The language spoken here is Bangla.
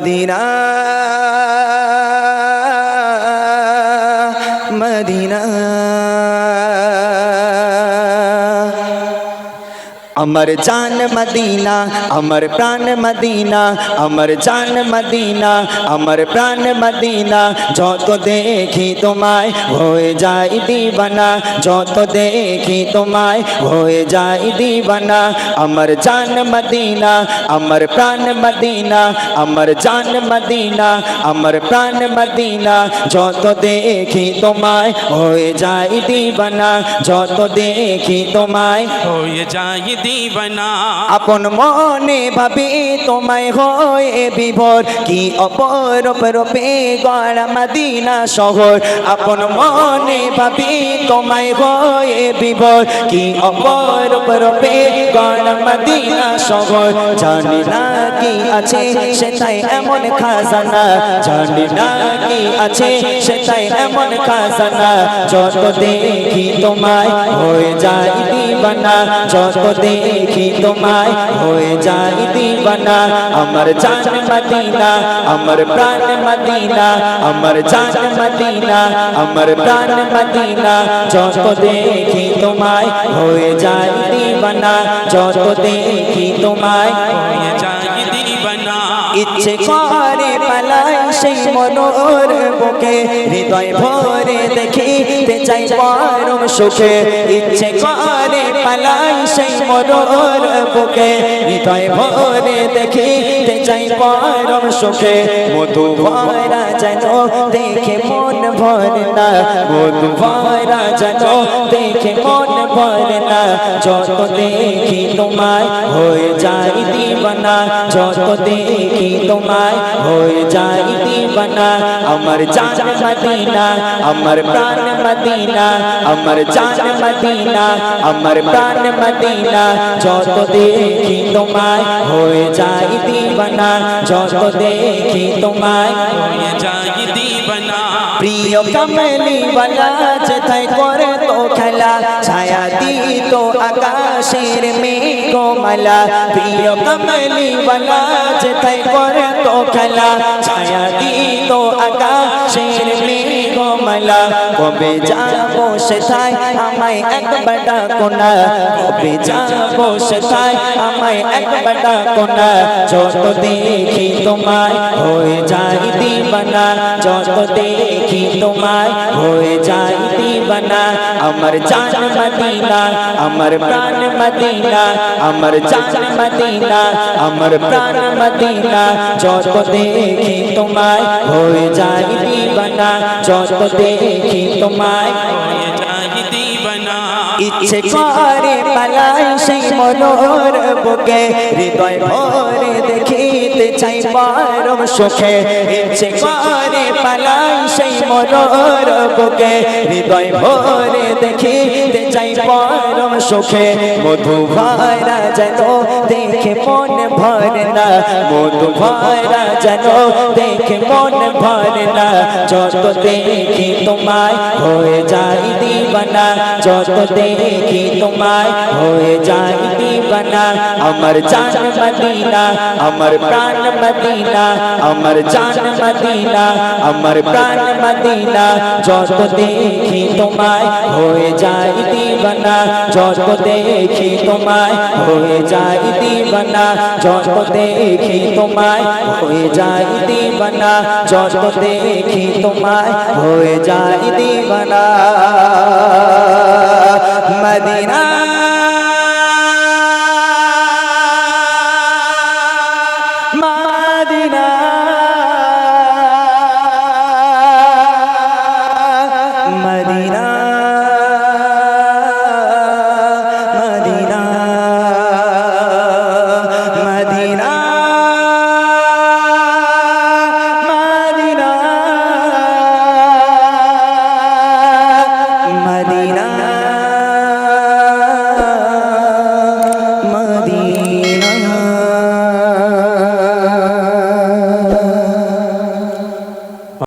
মদিনা। মদিনা। আমার জান মদিনা আমার প্রাণ মদিনা আমার জান মদিনা আমার প্রাণ মদিনা যত দেখি তোমায় হয়ে যাই দিবানা যত দেখি তোমায় হয়ে যাই দিবানা আমার জান মদিনা আমার প্রাণ মদিনা আমার জান মদিনা আমার প্রাণ মদিনা যত দেখি তোমায় হয়ে যাই দিবানা যত দেখি তোমায় হয়ে যায় দিবানা আপন মনে ভাবি তোমায় হয়ে বিভোর। কি অপর রূপে গড়া মদিনা শহর। আপন মনে ভাবি তোমায় হয়ে বিভোর। কি অপর রূপে গড়া মদিনা শহর। জানি না কি আছে, সেটাই এমন খাজানা। জানি না কি আছে, সেটাই এমন খাজানা। যত দেখি তোমায় হয়ে যায় দিবানা। যত দেখি তোমায়, হয়ে যায় দিবানা। আমার জান মদিনা, আমার প্রাণ মদিনা, আমার জান মদিনা, আমার প্রাণ মদিনা। যত দেখি তোমায়, হয়ে যায় দিবানা। যত দেখি তোমায়, হয়ে যায় দিবানা। ইচ্ছে করে পালাই সেই মনোর বুকে হৃদয় ভরে দেখিতে চাই পরম সুখে। ইচ্ছে করে পালাই সেই মনোর বুকে হৃদয় ভরে দেখিতে চাই পরম সুখে। মধু ভরা যেন দেখে মন ভরে না মধু ভরা যেন দেখে মন ভরে না। যত দেখি তোমায় হয়ে যায় দিবানা, যত দেখি তোমায় হয়ে যায় দিবানা। আমার জান মদিনা, আমার প্রাণ মদিনা, আমার জান মদিনা, আমার প্রাণ মদিনা। যত দেখি তোমায় হয়ে যায় দিবানা, যত দেখি তোমায় হয়ে যায় দিবানা প্রিয় কমলি যেথায় করে তো খেলা। ছায়া দিত আকাশের মেঘমালা। প্রিয় কমলি যেথায় করে তো খেলা। ছায়া দিত আকাশের মেঘমালা। কবে যাব সেথায় আমায় একবার ডাকো না। কবে যাব সেথায় আমায় একবার ডাকো না। যত দেখি তোমায় হয়ে যায় দিবানা, যত দেখি তোমায় হয়ে যায় দিবানা। আমার জান মদিনা, আমার প্রাণ মদিনা, আমার জান মদিনা, আমার প্রাণ মদিনা। যত দেখি তোমায় হয়ে যায় দিবানা, যত দেখি তোমায় ইচ্ছে করে পালাই সেই মনোর বুকে, হৃদয় ভরে চাই পারম সুখে ইচ্ছে করে পালাই সেই মনোর হৃদয় ভরে দেখিতে চাই পরম সুখে। মধু ভরা যেন দেখে মন ভরে না, মধু ভরা যেন দেখে মন ভরে না। যত দেখি তোমায় হয়ে যাই দিবানা, যত দেখি তোমায় হয়ে যাই দিবানা। আমার জান মদিনা, আমার প্রাণ মদিনা, আমার জান মদিনা আমার প্রাণ মদিনা, যত দেখি তোমায় হয়ে যাই দিবানা, যত দেখি তোমায় হয়ে যাই দিবানা, যত দেখি তোমায় হয়ে যাই দিবানা, যত দেখি তোমায় হয়ে যাই দিবানা। মদিনা